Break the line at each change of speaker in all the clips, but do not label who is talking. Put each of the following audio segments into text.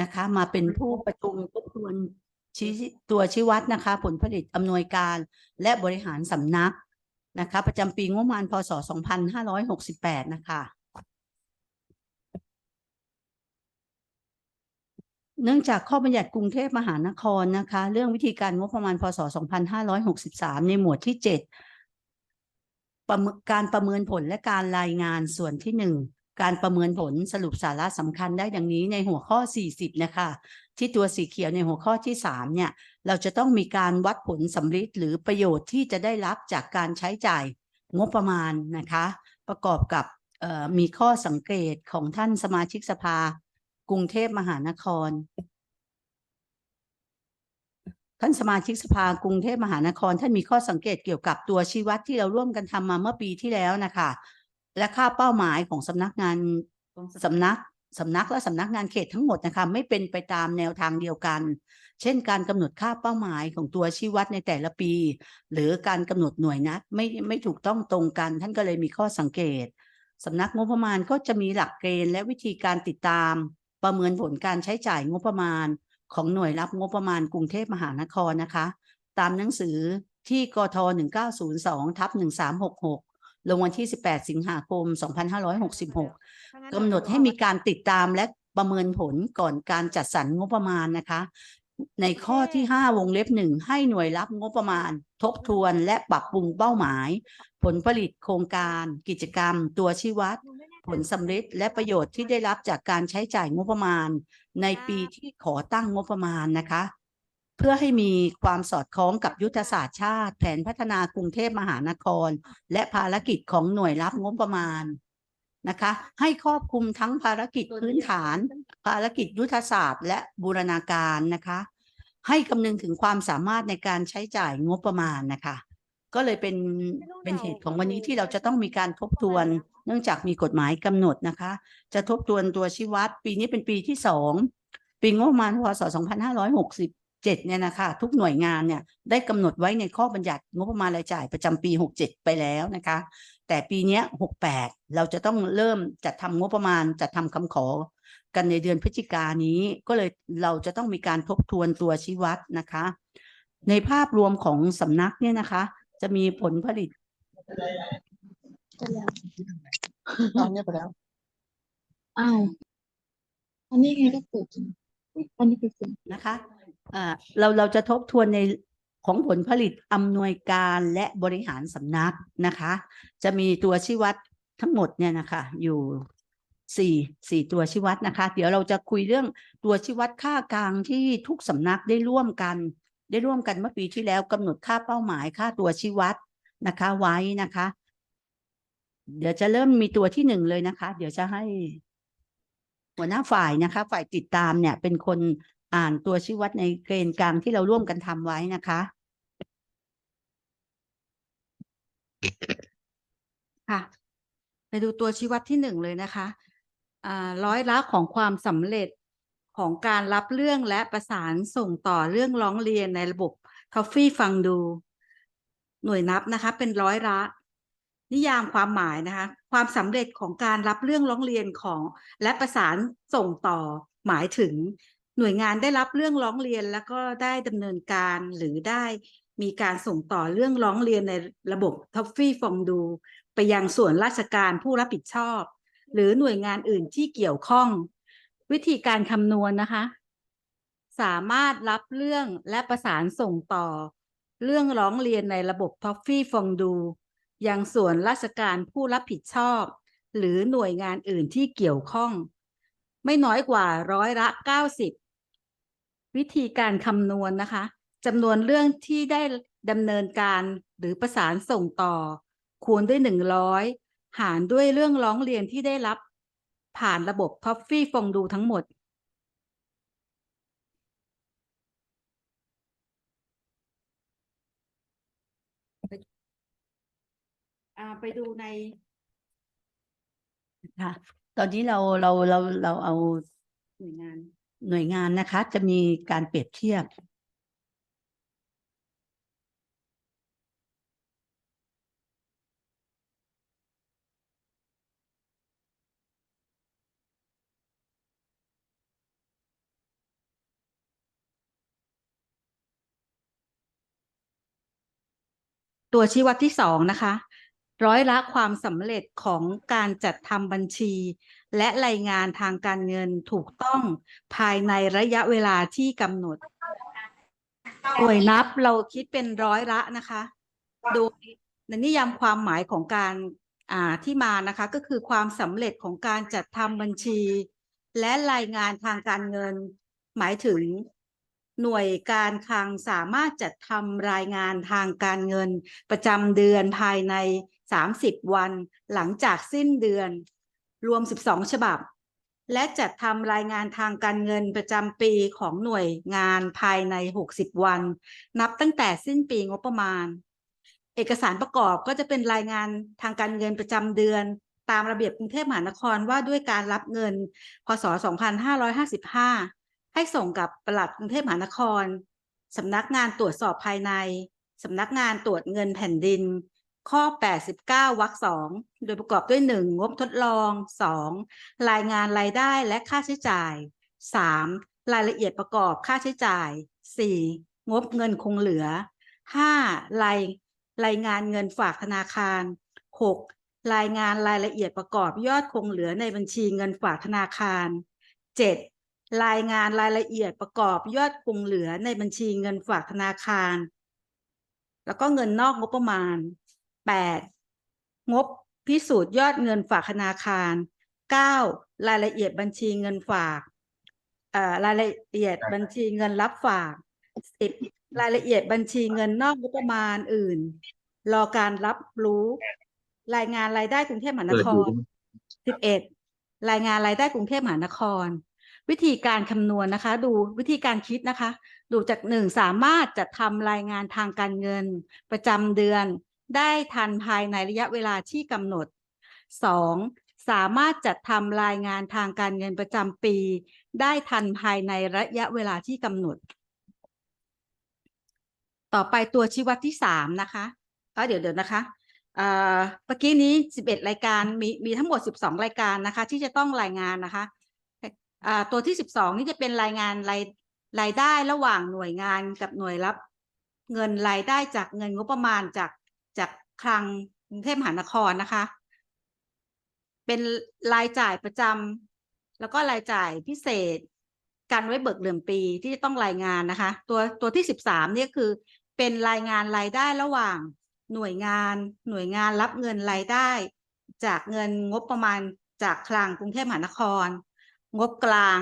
นะคะ มาเป็นผู้ประชุมทบทวนชี้ตัวชี้วัดนะคะ ผลผลิตอำนวยการและบริหารสำนักนะคะ ประจำปีงบประมาณพศ 2568 นะคะ เนื่องจากข้อบัญญัติกรุงเทพมหานครนะคะ เรื่องวิธีการงบประมาณพศ 2563 ในหมวดที่7ประเมินการประเมินผลและการรายงานส่วนที่หนึ่ง การประเมินผลสรุปสาระสำคัญได้ดังนี้ในหัวข้อ 40 นะคะ ที่ตัวสีเขียวในหัวข้อที่ 3 เนี่ย เราจะต้องมีการวัดผลสำลิดหรือประโยชน์ที่จะได้รับจากการใช้จ่ายงบประมาณนะคะ ประกอบกับมีข้อสังเกตของท่านสมาชิกสภา กรุงเทพมหานคร ท่านสมาชิกสภากรุงเทพมหานคร ท่านมีข้อสังเกตเกี่ยวกับตัวชี้วัดที่เราร่วมกันทำมาเมื่อปีที่แล้วนะคะ และค่าเป้าหมายของสำนักงานสำนักสำนักและสำนักงานเขตทั้งหมดนะคะไม่เป็นไปตามแนวทางเดียวกัน เช่น การกำหนดค่าเป้าหมายของตัวชี้วัดในแต่ละปี หรือการกำหนดหน่วยนัดไม่ไม่ถูกต้องตรงกัน ท่านก็เลยมีข้อสังเกตสำนักงบประมาณก็จะมีหลักเกณฑ์และวิธีการติดตาม ประเมินผลการใช้จ่ายงบประมาณ ของหน่วยรับงบประมาณกรุงเทพมหานครนะคะ ตามหนังสือที่กท1902ทับ1366 ลงวันที่ 18 สิงหาคม 2566กำหนดให้มีการติดตามและประเมินผลก่อนการจัดสรรงบประมาณนะคะ ในข้อที่ 5 วงเล็บหนึ่งให้หน่วยรับงบประมาณ ทบทวนและปรับปรุงเป้าหมาย ผลผลิตโครงการ กิจกรรม ตัวชี้วัด ผลสำเร็จและประโยชน์ที่ได้รับจากการใช้จ่ายงบประมาณ ในปีที่ขอตั้งงบประมาณนะคะ เพื่อให้มีความสอดคล้องกับยุทธศาสตร์ชาติ แผนพัฒนากรุงเทพมหานคร และภารกิจของหน่วยรับงบประมาณนะคะ ให้ครอบคลุมทั้งภารกิจพื้นฐาน ภารกิจยุทธศาสตร์ และบูรณาการนะคะ ให้คำนึงถึงความสามารถในการใช้จ่ายงบประมาณนะคะ ก็เลยเป็นเป็นเหตุของวันนี้ที่เราจะต้องมีการทบทวน เนื่องจากมีกฎหมายกำหนดนะคะ จะทบทวนตัวชี้วัด ปีนี้เป็นปีที่สองปีงบประมาณพศ 2567เนี่ยนะคะทุกหน่วยงานเนี่ยได้กำหนดไว้ในข้อบัญญัติงบประมาณรายจ่ายประจำปี 67 ไปแล้วนะคะ แต่ปีเนี้ย68 เราจะต้องเริ่มจัดทำงบประมาณจัดทำคำขอกันในเดือนพฤศจิกายนนี้ก็เลยเราจะต้องมีการทบทวนตัวชี้วัดนะคะ ในภาพรวมของสำนักเนี่ยนะคะ จะมีผลผลิต
ตอนนี้ไปแล้ว
อ้าวอันนี้ไงก็เปิดอุ๊ยอันนี้คือเสียง
นะคะ เราเราจะทบทวนในของผลผลิตอำนวยการและบริหารสำนักนะคะ จะมีตัวชี้วัดทั้งหมดเนี่ยนะคะอยู่สี่สี่ตัวชี้วัดนะคะ เดี๋ยวเราจะคุยเรื่องตัวชี้วัดค่ากลางที่ทุกสำนักได้ร่วมกัน ได้ร่วมกันเมื่อปีที่แล้วกำหนดค่าเป้าหมายค่าตัวชี้วัดนะคะ ไว้นะคะ เดี๋ยวจะเริ่มมีตัวที่หนึ่งเลยนะคะ เดี๋ยวจะให้หัวหน้าฝ่ายนะคะ ฝ่ายติดตามเนี่ยเป็นคน อ่านตัวชี้วัดในเกณฑ์กลางที่เราร่วมกันทำไว้นะคะ
ค่ะไปดูตัวชี้วัดที่หนึ่งเลยนะคะอ่าร้อยละของความสำเร็จของการรับเรื่องและประสานส่งต่อเรื่องร้องเรียนในระบบทอฟฟี่ฟังดู หน่วยนับนะคะ เป็นร้อยละ นิยามความหมายนะคะ ความสำเร็จของการรับเรื่องร้องเรียนของ และประสานส่งต่อหมายถึง หน่วยงานได้รับเรื่องร้องเรียนแล้วก็ได้ดำเนินการหรือได้มีการส่งต่อเรื่องร้องเรียนในระบบท็อฟฟี่ฟองดู ไปยังส่วนราชการผู้รับผิดชอบ หรือหน่วยงานอื่นที่เกี่ยวข้อง วิธีการคำนวณนะคะ สามารถรับเรื่องและประสานส่งต่อ เรื่องร้องเรียนในระบบท็อฟฟี่ฟองดูยังส่วนราชการผู้รับผิดชอบ หรือหน่วยงานอื่นที่เกี่ยวข้อง ไม่น้อยกว่าร้อยละเก้าสิบวิธีการคำนวณนะคะจำนวนเรื่องที่ได้ดำเนินการหรือประสานส่งต่อ คูณด้วยหนึ่งร้อยหารด้วยเรื่องร้องเรียนที่ได้รับ ผ่านระบบท็อฟฟี่ฟองดูทั้งหมดอ่าไปดูใน
ค่ะ ตอนนี้เราเราเราเราเอา
หน่วยงาน
หน่วยงานนะคะ จะมีการเปรียบเทียบ
ตัวชี้วัดที่สองนะคะ ร้อยละความสำเร็จของการจัดทำบัญชี และรายงานทางการเงินถูกต้องภายในระยะเวลาที่กำหนดหน่วยนับเราคิดเป็นร้อยละนะคะโดยในนิยามความหมายของการที่มานะคะก็คือความสำเร็จของการจัดทำบัญชี และรายงานทางการเงิน หมายถึงหน่วยการคลังสามารถจัดทำรายงานทางการเงิน ประจำเดือนภายใน 30 วัน หลังจากสิ้นเดือน รวม 12 ฉบับ และจัดทำรายงานทางการเงินประจำปีของหน่วยงานภายใน 60 วัน นับตั้งแต่สิ้นปีงบประมาณ เอกสารประกอบก็จะเป็นรายงานทางการเงินประจำเดือน ตามระเบียบกรุงเทพมหานครว่าด้วยการรับเงิน พศ 2555 ให้ส่งกับปลัดกรุงเทพมหานครสำนักงานตรวจสอบภายในสำนักงานตรวจเงินแผ่นดิน ข้อ 89วรรคสองโดยประกอบด้วย 1. งบทดลอง 2. รายงานรายได้และค่าใช้จ่าย 3. รายละเอียดประกอบค่าใช้จ่าย 4. งบเงินคงเหลือ 5. รายรายงานเงินฝากธนาคาร 6. รายงานรายละเอียดประกอบยอดคงเหลือในบัญชีเงินฝากธนาคาร 7. รายงานรายละเอียดประกอบยอดคงเหลือในบัญชีเงินฝากธนาคาร แล้วก็เงินนอกงบประมาณ 8. งบพิสูจน์ยอดเงินฝากธนาคาร 9. รายละเอียดบัญชีเงินฝากอ่อรายละเอียดบัญชีเงินรับฝาก 10. รายละเอียดบัญชีเงินนอกงบประมาณอื่น รอการรับรู้ รายงานรายได้กรุงเทพมหานคร 11 รายงานรายได้กรุงเทพมหานคร วิธีการคำนวณนะคะ ดูวิธีการคิดนะคะ ดูจากหนึ่งสามารถจัดทำรายงานทางการเงิน ประจำเดือน ได้ทันภายในระยะเวลาที่กำหนด 2. สามารถจัดทำรายงานทางการเงินประจำปี ได้ทันภายในระยะเวลาที่กำหนด ต่อไปตัวชี้วัดที่สามนะคะก็เดี๋ยวเดี๋ยวนะคะเมื่อกี้นี้สิบเอ็ดรายการมีมีทั้งหมดสิบสองรายการนะคะ ที่จะต้องรายงานนะคะตัวที่สิบสองนี่จะเป็นรายงานรายรายได้ระหว่างหน่วยงานกับหน่วยรับ เงินรายได้จากเงินงบประมาณจาก จากคลังกรุงเทพมหานครนะคะ เป็นรายจ่ายประจำแล้วก็รายจ่ายพิเศษ การไว้เบิกเดือนปีที่จะต้องรายงานนะคะ ตัวตัวที่สิบสามเนี่ยคือ เป็นรายงานรายได้ระหว่างหน่วยงาน หน่วยงานรับเงินรายได้ จากเงินงบประมาณจากคลังกรุงเทพมหานคร งบกลาง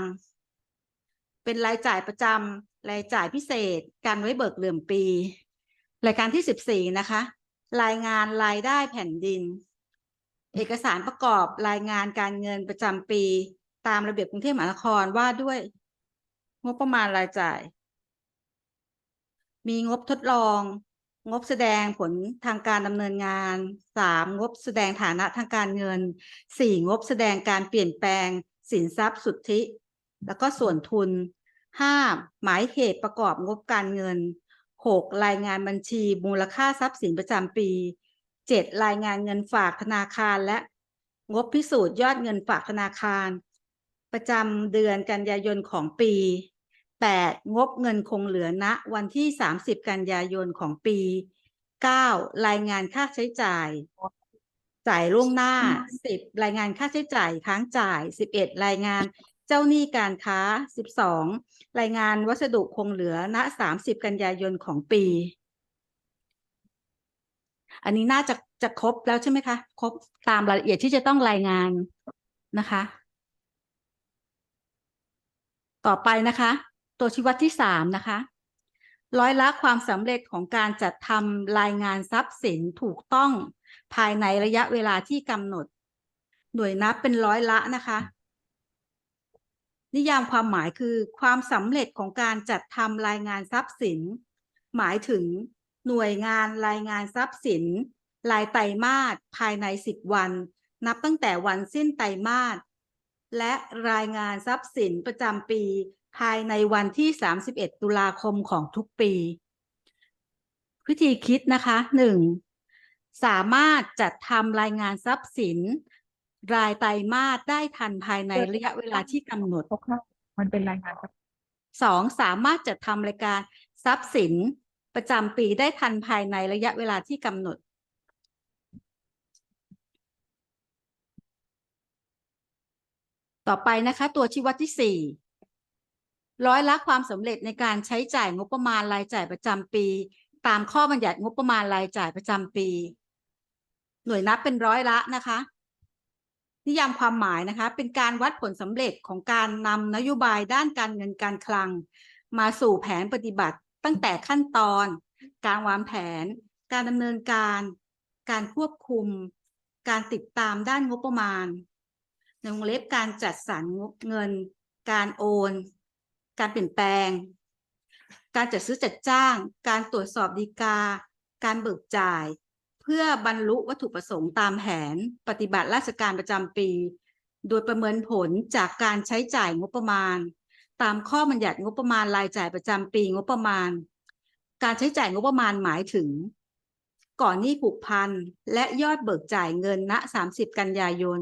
เป็นรายจ่ายประจำรายจ่ายพิเศษ การไว้เบิกเดือนปี รายการที่สิบสี่นะคะ รายงานรายได้แผ่นดิน เอกสารประกอบรายงานการเงินประจำปี ตามระเบียบกรุงเทพมหานครว่าด้วย งบประมาณรายจ่าย มีงบทดลอง งบแสดงผลทางการดำเนินงานสามงบแสดงฐานะทางการเงินสี่งบแสดงการเปลี่ยนแปลง สินทรัพย์สุทธิ แล้วก็ส่วนทุนห้าหมายเหตุประกอบงบการเงิน หกรายงานบัญชี มูลค่าทรัพย์สินประจำปีเจ็ดรายงานเงินฝากธนาคารและงบพิสูจน์ยอดเงินฝากธนาคาร ประจำเดือนกันยายนของปี 8. งบเงินคงเหลือณวันที่ 30 กันยายนของปี 9. รายงานค่าใช้จ่าย จ่ายล่วงหน้า 10. รายงานค่าใช้จ่ายค้างจ่าย 11. รายงาน เจ้าหนี้การค้า 12. รายงานวัสดุคงเหลือณ 30 กันยายนของปี อันนี้น่าจะจะครบแล้วใช่ไหมคะ ครบตามรายละเอียดที่จะต้องรายงานนะคะ ต่อไปนะคะ ตัวชี้วัดที่สามนะคะร้อยละความสำเร็จของการจัดทำรายงานทรัพย์สินถูกต้องภายในระยะเวลาที่กำหนด หน่วยนับเป็นร้อยละนะคะ นิยามความหมายคือความสำเร็จของการจัดทำรายงานทรัพย์สิน หมายถึงหน่วยงานรายงานทรัพย์สิน รายไตรมาสภายใน 10 วัน นับตั้งแต่วันสิ้นไตรมาสและรายงานทรัพย์สินประจำปี ภายในวันที่ 31 ตุลาคมของทุกปี วิธีคิดนะคะ 1. สามารถจัดทำรายงานทรัพย์สิน รายไตรมาสได้ทันภายในระยะเวลาที่กำหนด
คร่าวๆมันเป็นรายงานครับ
สองสามารถจัดทำรายการทรัพย์สินปประจำปีได้ทันภายในระยะเวลาที่กำหนด ต่อไปนะคะ ตัวชี้วัดที่สี่ร้อยละความสำเร็จในการใช้จ่ายงบประมาณรายจ่ายประจำปี ตามข้อบัญญัติงบประมาณรายจ่ายประจำปี หน่วยนับเป็นร้อยละนะคะ นิยามความหมายนะคะ เป็นการวัดผลสำเร็จของการนำนโยบายด้านการเงินการคลัง มาสู่แผนปฏิบัติ ตั้งแต่ขั้นตอน การวางแผน การดำเนินการ การควบคุม การติดตามด้านงบประมาณในวงเล็บการจัดสรรงบเงิน การโอน การเปลี่ยนแปลง การจัดซื้อจัดจ้าง การตรวจสอบดีกา การเบิกจ่าย พื่อบรรลุวัตถุประสงค์ตามแผนปฏิบัติราชการประจำปี โดยประเมินผลจากการใช้จ่ายงบประมาณ ตามข้อบัญญัติงบประมาณรายจ่ายประจำปีงบประมาณ การใช้จ่ายงบประมาณหมายถึง ก่อนหนี้ผูกพันและยอดเบิกจ่ายเงินณ 30 กันยายน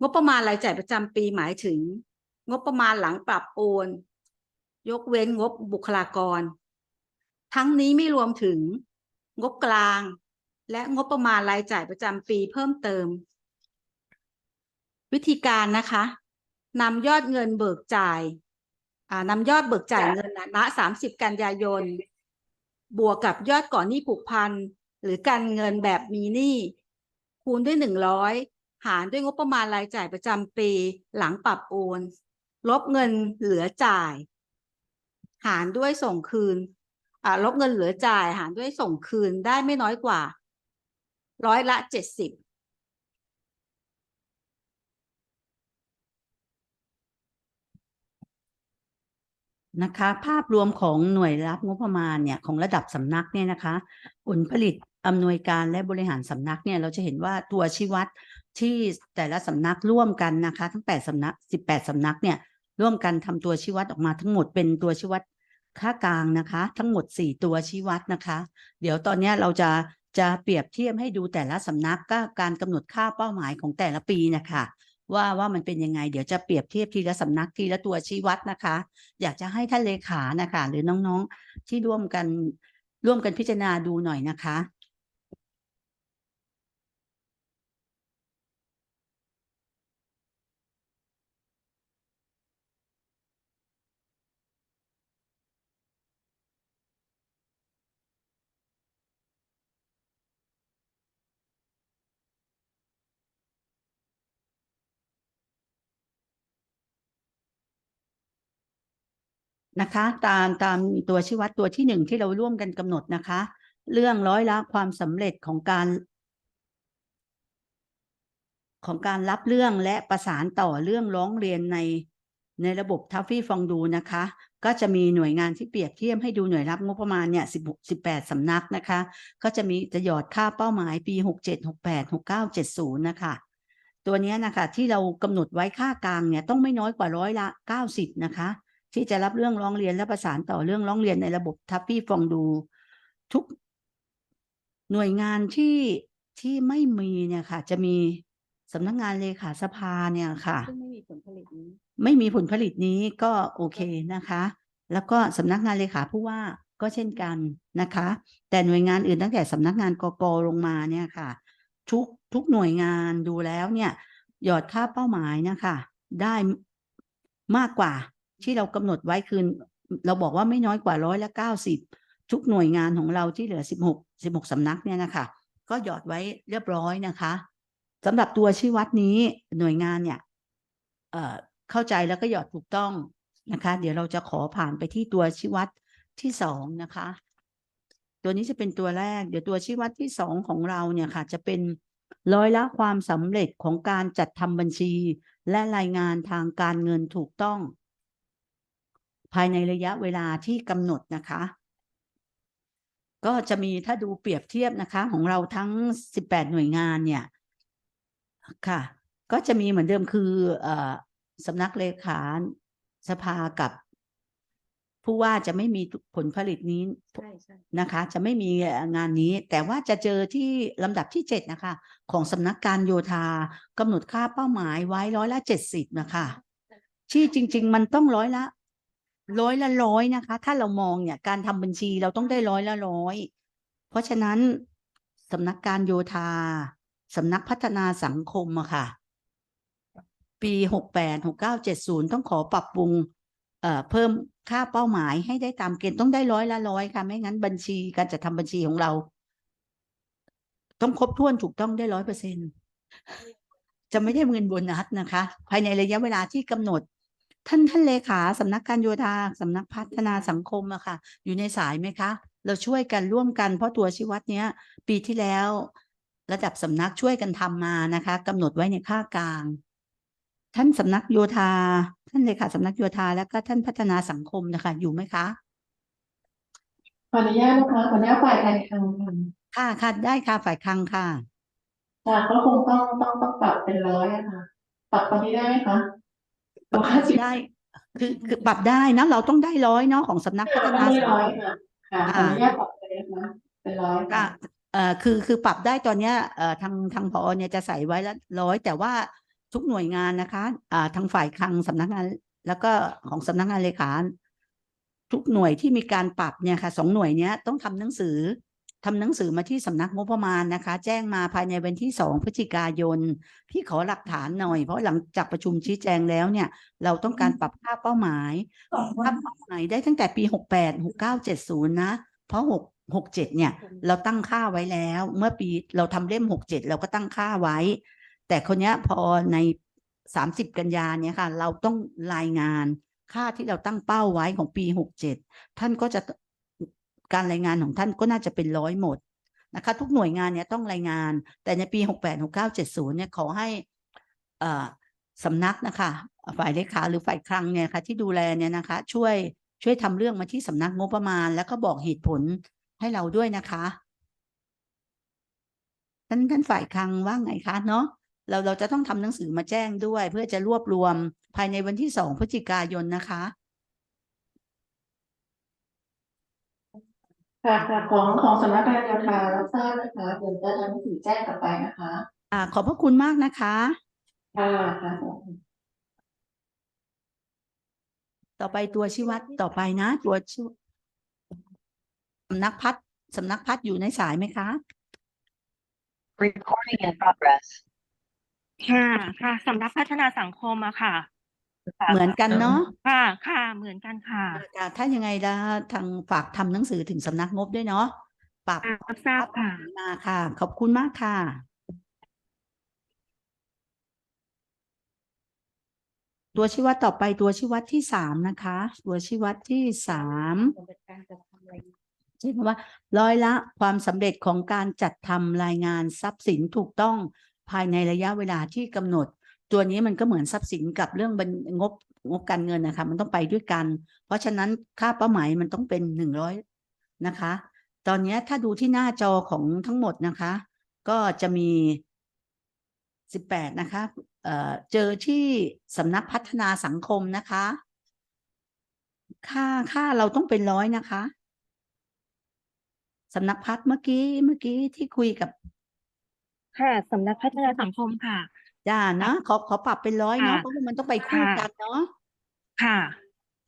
งบประมาณรายจ่ายประจำปีหมายถึง งบประมาณหลังปรับโอน ยกเว้นงบบุคลากร ทั้งนี้ไม่รวมถึงงบกลาง และงบประมาณรายจ่ายประจำปีเพิ่มเติม วิธีการนะคะนำยอดเงินเบิกจ่ายนำยอดเบิกจ่ายเงินณณ30กันยายน บวกกับยอดก่อนหนี้ผูกพัน หรือการเงินแบบมีหนี้คูณด้วย100หารด้วยงบประมาณรายจ่ายประจำปีหลังปรับโอน ลบเงินเหลือจ่าย หารด้วยส่งคืนลบเงินเหลือจ่าย หารด้วยส่งคืนได้ไม่น้อยกว่า ร้อยละเจ็ดสิบ
นะคะภาพรวมของหน่วยรับงบประมาณเนี่ยของระดับสำนักเนี่ยนะคะ ผลผลิตอำนวยการและบริหารสำนักเนี่ยเราจะเห็นว่าตัวชี้วัดที่แต่ละสำนักร่วมกันนะคะ ทั้งแปดสำนักสิบแปดสำนักเนี่ยร่วมกันทำตัวชี้วัดออกมาทั้งหมดเป็นตัวชี้วัดค่ากลางนะคะ ทั้งหมดสี่ตัวชี้วัดนะคะ เดี๋ยวตอนนี้เราจะ จะเปรียบเทียบให้ดูแต่ละสำนักก็การกำหนดค่าเป้าหมายของแต่ละปีนะคะว่าว่ามันเป็นยังไง เดี๋ยวจะเปรียบเทียบทีละสำนักทีละตัวชี้วัดนะคะ อยากจะให้ท่านเลขานะคะ หรือน้องๆที่ร่วมกันร่วมกันพิจารณาดูหน่อยนะคะ นะคะ ตามตามตัวชี้วัดตัวที่หนึ่งที่เราร่วมกันกำหนดนะคะ เรื่องร้อยละความสำเร็จของการ ของการรับเรื่องและประสานต่อเรื่องร้องเรียนในในระบบทัฟฟี่ฟองดูนะคะ ก็จะมีหน่วยงานที่เปรียบเทียบให้ดูหน่วยรับงบประมาณเนี่ยสิบสิบแปดสำนักนะคะ ก็จะมีจะหยอดค่าเป้าหมายปีหกเจ็ดหกแปดหกเก้าเจ็ดศูนย์นะคะ ตัวนี้นะคะที่เรากำหนดไว้ค่ากลางเนี่ยต้องไม่น้อยกว่าร้อยละเก้าสิบนะคะ ที่จะรับเรื่องร้องเรียนและประสานต่อเรื่องร้องเรียนในระบบทัฟฟี่ฟองดูทุกหน่วยงานที่ที่ไม่มีเนี่ยค่ะ จะมีสำนักงานเลขาสภาเนี่ยค่ะ
ซึ่งไม่มีผลผลิตนี้
ไม่มีผลผลิตนี้ก็โอเคนะคะ แล้วก็สำนักงานเลขาผู้ว่าก็เช่นกันนะคะ แต่หน่วยงานอื่นตั้งแต่สำนักงานกกลงมาเนี่ยค่ะ ทุกทุกหน่วยงานดูแล้วเนี่ย หยอดค่าเป้าหมายนะคะ ได้มากกว่า ที่เรากำหนดไว้คือเราบอกว่าไม่น้อยกว่าร้อยละเก้าสิบทุกหน่วยงานของเราที่เหลือสิบหกสิบหกสำนักเนี่ยนะคะก็หยอดไว้เรียบร้อยนะคะสำหรับตัวชี้วัดนี้หน่วยงานเนี่ยเอ่อเข้าใจแล้วก็หยอดถูกต้องนะคะ เดี๋ยวเราจะขอผ่านไปที่ตัวชี้วัดที่สองนะคะ ตัวนี้จะเป็นตัวแรก เดี๋ยวตัวชี้วัดที่สองของเราเนี่ยค่ะ จะเป็นร้อยละความสำเร็จของการจัดทำบัญชี และรายงานทางการเงินถูกต้อง ภายในระยะเวลาที่กำหนดนะคะ ก็จะมีถ้าดูเปรียบเทียบนะคะ ของเราทั้ง 18 หน่วยงานเนี่ยค่ะ ก็จะมีเหมือนเดิมคือเอ่อสำนักเลขาสภากับผู้ว่าจะไม่มีผลผลิตนี้
ใช่ใช่
นะคะ จะไม่มีงานนี้ แต่ว่าจะเจอที่ลำดับที่เจ็ดนะคะ ของสำนักการโยธากำหนดค่าเป้าหมายไว้ร้อยละเจ็ดสิบนะคะ ที่จริง ๆ มันต้องร้อยละ ร้อยละร้อยนะคะ ถ้าเรามองเนี่ยการทำบัญชีเราต้องได้ร้อยละร้อย เพราะฉะนั้นสำนักการโยธาสำนักพัฒนาสังคมอะค่ะ ปีหกแปดหกเก้าเจ็ดศูนย์ต้องขอปรับปรุงเอ่อเพิ่มค่าเป้าหมายให้ได้ตามเกณฑ์ต้องได้ร้อยละร้อยค่ะ ไม่งั้นบัญชีการจัดทำบัญชีของเรา ต้องครบถ้วนถูกต้องได้ร้อยเปอร์เซ็นจะไม่ได้เงินโบนัสนะคะ ภายในระยะเวลาที่กำหนด ท่านท่านเลขาสำนักการโยธาสำนักพัฒนาสังคมอะค่ะ อยู่ในสายไหมคะ เราช่วยกันร่วมกันเพราะตัวชี้วัดเนี้ย ปีที่แล้ว ระดับสำนักช่วยกันทำมานะคะกำหนดไว้ในค่ากลาง ท่านสำนักโยธา ท่านเลขาสำนักโยธาแล้วก็ท่านพัฒนาสังคมนะคะ อยู่ไหมคะ
ขออนุญาตนะคะขออนุญาตฝ่ายการคลังค่ะ
ค่ะค่ะได้ค่ะฝ่ายคลังค่ะ
ค่ะก็คงต้องต้องต้องปรับเป็นร้อยอะค่ะปรับตรงนี้ได้ไหมคะหรือว่าสิบ
ได้คือคือปรับได้นะ เราต้องได้ร้อยเนาะของสำนักพัฒ
ต้อง
นา
ได้
สัง
ร้อย
คม
ค่ะค่ะขออนุญาตปรับเลยนะคะเป็นร้อย
ก็
ค่ะ
เอ่อคือคือปรับได้ตอนเนี้ยเอ่อทางทางผอเนี่ยจะใส่ไว้ละร้อยแต่ว่าทุกหน่วยงานนะคะอ่าทางฝ่ายคลังสำนักงาน แล้วก็ของสำนักงานเลขาทุกหน่วยที่มีการปรับเนี่ยค่ะสองหน่วยเนี้ยต้องทำหนังสือ ทำหนังสือมาที่สำนักงบประมาณนะคะ แจ้งมาภายในวันที่สองพฤศจิกายน พี่ขอหลักฐานหน่อย เพราะหลังจากประชุมชี้แจงแล้วเนี่ย เราต้องการปรับค่าเป้าหมายค่าเป้าหมายได้ตั้งแต่ปีหกแปดหกเก้าเจ็ดศูนย์นะ เพราะหกหกเจ็ดเนี่ย เราตั้งค่าไว้แล้ว เมื่อปีเราทำเล่มหกเจ็ดเราก็ตั้งค่าไว้ แต่คนเนี้ยพอในสามสิบกันยาเนี่ยค่ะ เราต้องรายงานค่าที่เราตั้งเป้าไว้ของปีหกเจ็ดท่านก็จะ การรายงานของท่านก็น่าจะเป็นร้อยหมดนะคะทุกหน่วยงานเนี่ยต้องรายงาน แต่ในปีหกแปดหกเนี่ยขอให้สำนักนะคะฝ่ายเลขาหรือฝ่ายคลังเนี่ยค่ะที่ดูแลเนี่ยนะคะช่วยช่วยทำเรื่องมาที่สำนักงบประมาณ แล้วก็บอกเหตุผลให้เราด้วยนะคะท่านท่านฝ่ายคลังว่าไงคะเนาะเราเราจะต้องทำหนังสือมาแจ้งด้วย เพื่อจะรวบรวมภายในวันที่สองพฤศจิกายนนะคะ
ค่ะค่ะของของสำนักการโยธารับทราบนะคะเดี๋ยวจะทำหนังสือแจ้งกลับไปนะคะ
อ่าขอบพระคุณมากนะคะ
ค่ะค่ะ
ต่อไปตัวชี้วัดต่อไปนะ ตัวชี้สำนักพัฒน์สำนักพัฒน์อยู่ในสายไหมคะ
Recording in progress.
ค่ะ ค่ะสำนักพัฒนาสังคมอะค่ะค่ะ
เหมือนกันเนาะ
ค่ะค่ะเหมือนกันค่ะ
อ่าถ้ายังไงแล้วทางฝากทำหนังสือถึงสำนักงบด้วยเนาะปรับ
ค่ะรับทราบค่ะ
มาค่ะ ขอบคุณมากค่ะตัวชี้วัดต่อไปตัวชี้วัดที่สามนะคะ ตัวชี้วัดที่สามใช่คำว่า ร้อยละความสำเร็จของการจัดทำรายงานทรัพย์สินถูกต้องภายในระยะเวลาที่กำหนด ตัวนี้มันก็เหมือนทรัพย์สินกับเรื่องงบงบการเงินนะคะ มันต้องไปด้วยกัน เพราะฉะนั้นค่าเป้าหมายมันต้องเป็นหนึ่งร้อยนะคะ ตอนนี้ถ้าดูที่หน้าจอของทั้งหมดนะคะ ก็จะมีสิบแปดนะคะเอ่อเจอที่สำนักพัฒนาสังคมนะคะ ค่าค่าเราต้องเป็นร้อยนะคะสำนักพัฒน์เมื่อกี้เมื่อกี้ที่คุยกับ
ค่ะสำนักพัฒนาสังคมค่ะ
จ้านะขอขอปรับเป็นร้อยเนาะ
ค่ะ
เพราะว่ามันต้องไปคู่
ค่ะ
กันเนาะ
ค่ะ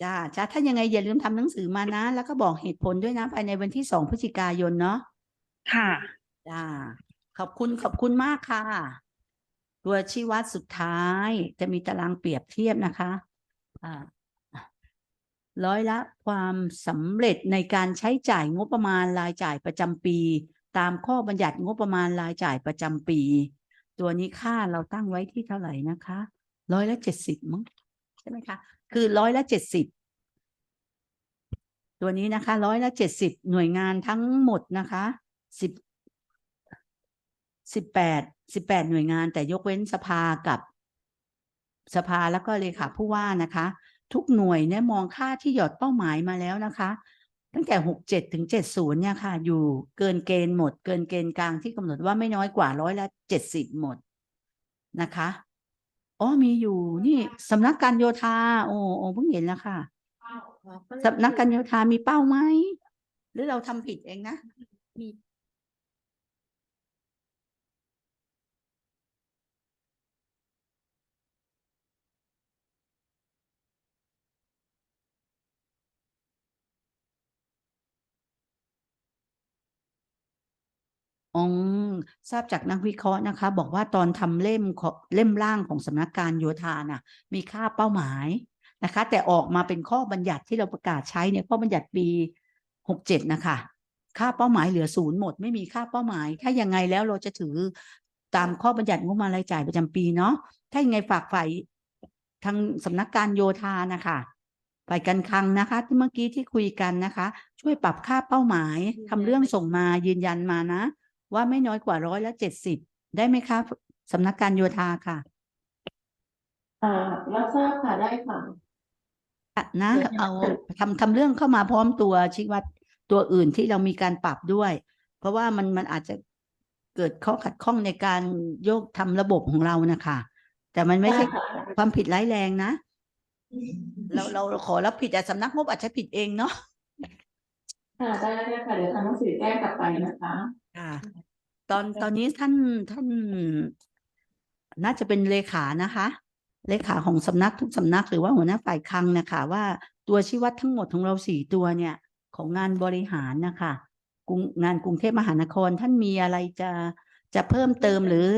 จ้าจ้าถ้ายังไงอย่าลืมทำหนังสือมานะ แล้วก็บอกเหตุผลด้วยนะภายในวันที่สองพฤศจิกายนเนาะ
ค่ะ
จ้าขอบคุณขอบคุณมากค่ะ ตัวชี้วัดสุดท้ายจะมีตารางเปรียบเทียบนะคะอ่าร้อยละความสำเร็จในการใช้จ่ายงบประมาณรายจ่ายประจำปี ตามข้อบัญญัติงบประมาณรายจ่ายประจำปี ตัวนี้ค่าเราตั้งไว้ที่เท่าไหร่นะคะร้อยละเจ็ดสิบมั้งใช่ไหมคะ คือร้อยละเจ็ดสิบตัวนี้นะคะร้อยละเจ็ดสิบหน่วยงานทั้งหมดนะคะสิบสิบแปดสิบแปดหน่วยงาน แต่ยกเว้นสภากับสภาแล้วก็เลขาผู้ว่านะคะ ทุกหน่วยเนี่ยมองค่าที่หยอดเป้าหมายมาแล้วนะคะ ตั้งแต่หกเจ็ดถึงเจ็ดศูนย์เนี่ยค่ะ อยู่เกินเกณฑ์หมด เกินเกณฑ์กลางที่กำหนดว่าไม่น้อยกว่าร้อยละเจ็ดสิบหมดนะคะอ๋อมีอยู่นี่สำนักการโยธา โอ้โอ้เพิ่งเห็นแล้วค่ะสำนักการโยธามีเป้าไหมหรือเราทำผิดเองนะ อ๋อทราบจากนักวิเคราะห์นะคะ บอกว่าตอนทำเล่มเล่มร่างของสำนักการโยธาน่ะ มีค่าเป้าหมายนะคะ แต่ออกมาเป็นข้อบัญญัติที่เราประกาศใช้เนี่ยข้อบัญญัติปีหกเจ็ดนะคะ ค่าเป้าหมายเหลือศูนย์หมด ไม่มีค่าเป้าหมาย ถ้ายังไงแล้วเราจะถือตามข้อบัญญัติงบประมาณรายจ่ายประจำปีเนาะถ้ายังไงฝากฝ่ายทางสำนักการโยธานะคะฝ่ายการคลังนะคะ ที่เมื่อกี้ที่คุยกันนะคะ ช่วยปรับค่าเป้าหมายทำเรื่องส่งมายืนยันมานะ ว่าไม่น้อยกว่าร้อยละเจ็ดสิบได้ไหมคะสำนักการโยธาค่ะ
อ่ารับทราบค่ะได้ค่ะ
อะนะ
เดี๋ยว
เอา
เดี๋ยว
ทำทำเรื่องเข้ามาพร้อมตัวชี้วัดตัวอื่นที่เรามีการปรับด้วย เพราะว่ามันมันอาจจะเกิดข้อขัดข้องในการโยกทำระบบของเรานะคะแต่มันไม่ใช่
ด้ค่ะ
ความผิดร้ายแรงนะ เราเราขอรับผิดแต่สำนักงบอาจจะผิดเองเนาะ
ค่ะได้ได้ค่ะเดี๋ยวทำหนังสือแจ้งกลับไปนะคะ
ค่ะ ตอนตอนนี้ท่านท่าน น่าจะเป็นเลขานะคะ เลขาของสำนักทุกสำนักหรือว่าหัวหน้าฝ่ายคลังนะคะว่าตัวชี้วัดทั้งหมดของเราสี่ตัวเนี่ย ของงานบริหารนะคะกรุงงานกรุงเทพมหานครท่านมีอะไรจะจะเพิ่มเติมหรือ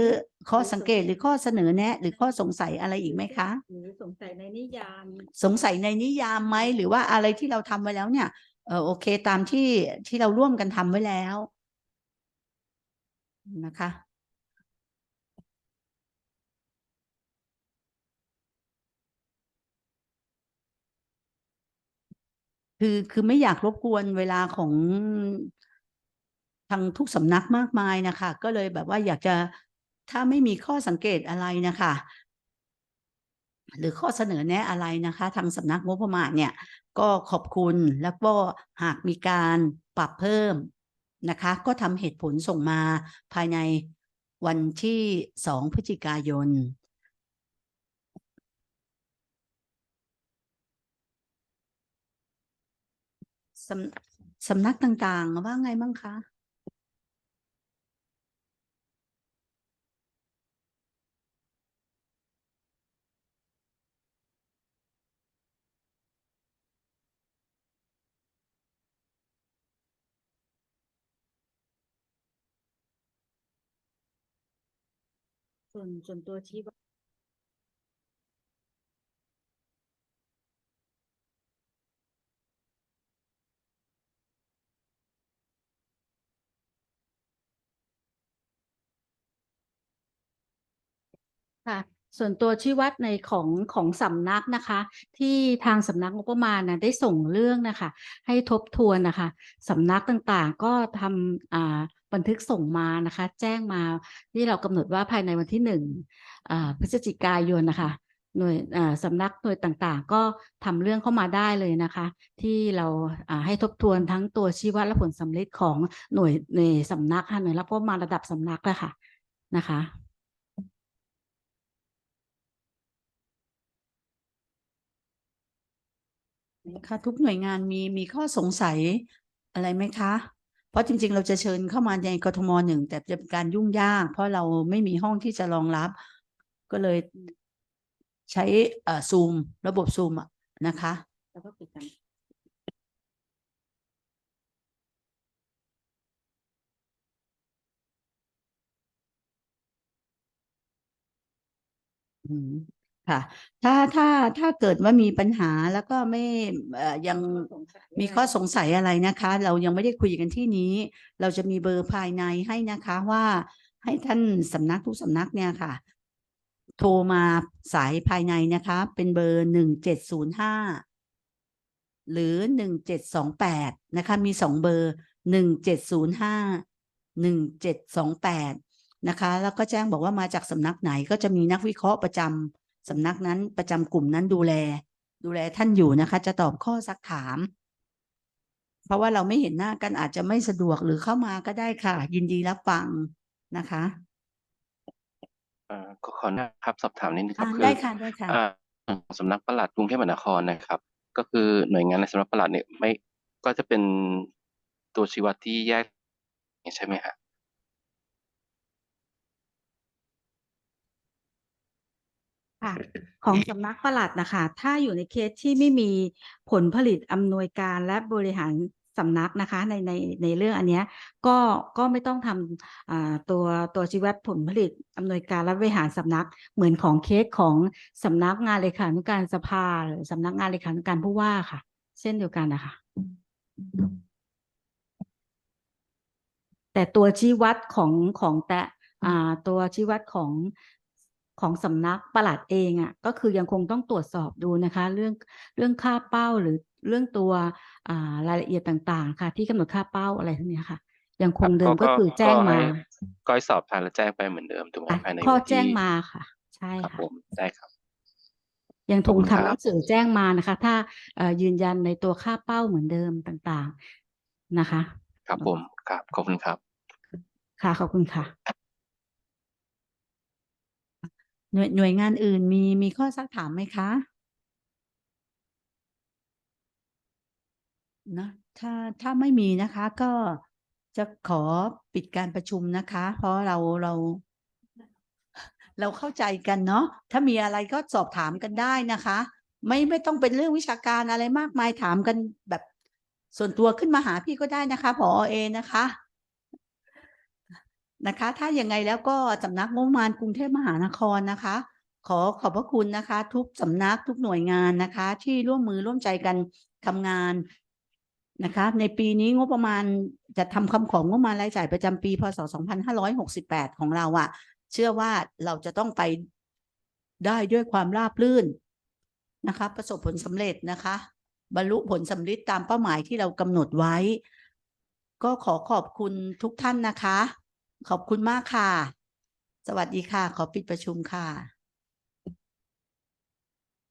ข้อสังเกตหรือข้อเสนอแนะ หรือข้อสงสัยอะไรอีกไหมคะ
หรือสงสัยในนิยาม
สงสัยในนิยามไหมหรือว่าอะไรที่เราทำไว้แล้วเนี่ยเออโอเคตามที่ที่เราร่วมกันทำไว้แล้ว นะคะ คือคือไม่อยากรบกวนเวลาของทางทุกสำนักมากมายนะคะ ก็เลยแบบว่าอยากจะถ้าไม่มีข้อสังเกตอะไรนะคะ หรือข้อเสนอแนะอะไรนะคะ ทางสำนักงบประมาณเนี่ย ก็ขอบคุณแล้วก็หากมีการปรับเพิ่ม นะคะ ก็ทำเหตุผลส่งมาภายในวันที่สองพฤศจิกายน สำสำนักต่างๆ ว่าไงบ้างคะ
ส่วนส่วนตัวชี้วัดค่ะส่วนตัวชี้วัดในของของสำนักนะคะ ที่ทางสำนักงบประมาณนะได้ส่งเรื่องนะคะ ให้ทบทวนนะคะสำนักต่างๆ ก็ทำอ่า บันทึกส่งมานะคะ แจ้งมาที่เรากำหนดว่าภายในวันที่หนึ่งพฤศจิกายนนะคะหน่วยสำนักหน่วยต่างๆ ก็ทำเรื่องเข้ามาได้เลยนะคะ ที่เราให้ทบทวนทั้งตัวชี้วัดและผลสำเร็จของหน่วยในสำนักค่ะหน่วยรับงบประมาระดับสำนักเลยค่ะนะคะ
ค่ะทุกหน่วยงานมีมีข้อสงสัยอะไรไหมคะ เพราะจริง ๆ เราจะเชิญเข้ามาในกทมหนึ่งแต่จะเป็นการยุ่งยาก เพราะเราไม่มีห้องที่จะรองรับ ก็เลยใช้เอ่อซูมระบบซูมอะนะคะ
แล้วก็ปิดกัน
อืม ค่ะ ถ้าถ้าถ้าเกิดว่ามีปัญหาแล้วก็ไม่ยังมีข้อสงสัยอะไรนะคะ เรายังไม่ได้คุยกันที่นี้ เราจะมีเบอร์ภายในให้นะคะว่าให้ท่านสำนักทุกสำนักเนี่ยค่ะ โทรมาสายภายในนะคะ เป็นเบอร์หนึ่งเจ็ดศูนย์ห้าหรือหนึ่งเจ็ดสองแปดนะคะ มีสองเบอร์หนึ่งเจ็ดศูนย์ห้าหนึ่งเจ็ดสองแปดนะคะ แล้วก็แจ้งบอกว่ามาจากสำนักไหนก็จะมีนักวิเคราะห์ประจำ สำนักนั้นประจำกลุ่มนั้นดูแล ดูแลท่านอยู่นะคะ จะตอบข้อซักถาม เพราะว่าเราไม่เห็นหน้ากันอาจจะไม่สะดวกหรือเข้ามาก็ได้ค่ะ ยินดีรับฟังนะคะ
เอ่อขอขอนะครับสอบถามนิดนึงครับ
อ่า
คือ
ได้ค่ะได้ค่ะ
อ่าสำนักปลัดกรุงเทพมหานครนะครับ ก็คือหน่วยงานในสำนักปลัดเนี่ยไม่ก็จะเป็นตัวชี้วัดที่แยกใช่ไหมฮะ
ค่ะของสำนักปลัดนะคะถ้าอยู่ในเคสที่ไม่มีผลผลิตอำนวยการและบริหารสำนักนะคะในในในเรื่องอันเนี้ยก็ก็ไม่ต้องทำอ่าตัวตัวชี้วัดผลผลิตอำนวยการและบริหารสำนักเหมือนของเคสของสำนักงานเลขานุการสภาหรือสำนักงานเลขานุการผู้ว่าค่ะ เช่นเดียวกันนะคะแต่ตัวชี้วัดของของแต่อ่าตัวชี้วัดของ ของสำนักปลัดเองอะก็คือยังคงต้องตรวจสอบดูนะคะ เรื่องเรื่องค่าเป้าหรือเรื่องตัวอ่ารายละเอียดต่างๆ ค่ะ ที่กำหนดค่าเป้าอะไรทั้งเนี้ยค่ะ ยังคงเดิมก็คือแจ้งมา
ให้ก้อยสอบผ่านแล้วแจ้งไปเหมือนเดิมถูกไหม
อะ
ภายใน
ข้อ
วันที่
แจ้งมาค่ะ ใช่
ครับ
ค่ะ
ผมได้ครับ
ยัง
ขอบ
คง
คุณครั
ทำ
บ
หนังสือแจ้งมานะคะ ถ้าเอ่อยืนยันในตัวค่าเป้าเหมือนเดิมต่างๆนะคะ
ครับผมครับขอบคุณครับ
ค่ะขอบคุณค่ะ
หน่วยหน่วยงานอื่นมีมีข้อซักถามไหมคะนะถ้าถ้าไม่มีนะคะก็จะขอปิดการประชุมนะคะ เพราะเราเรา เราเข้าใจกันเนาะถ้ามีอะไรก็สอบถามกันได้นะคะ ไม่ไม่ต้องเป็นเรื่องวิชาการอะไรมากมายถามกันแบบส่วนตัวขึ้นมาหาพี่ก็ได้นะคะผอเอนะคะ นะคะ ถ้ายังไงแล้วก็สำนักงบประมาณกรุงเทพมหานครนะคะ ขอขอบพระคุณนะคะ ทุกสำนักทุกหน่วยงานนะคะ ที่ร่วมมือร่วมใจกันทำงานนะคะ ในปีนี้งบประมาณจะทำคำของงบประมาณรายจ่ายประจำปี พศ 2568 ของเราอะเชื่อว่าเราจะต้องไปได้ด้วยความราบรื่นนะคะ ประสบผลสำเร็จนะคะ บรรลุผลสำเร็จตามเป้าหมายที่เรากำหนดไว้ ก็ขอขอบคุณทุกท่านนะคะ ขอบคุณมากค่ะ สวัสดีค่ะ ขอปิดประชุมค่ะ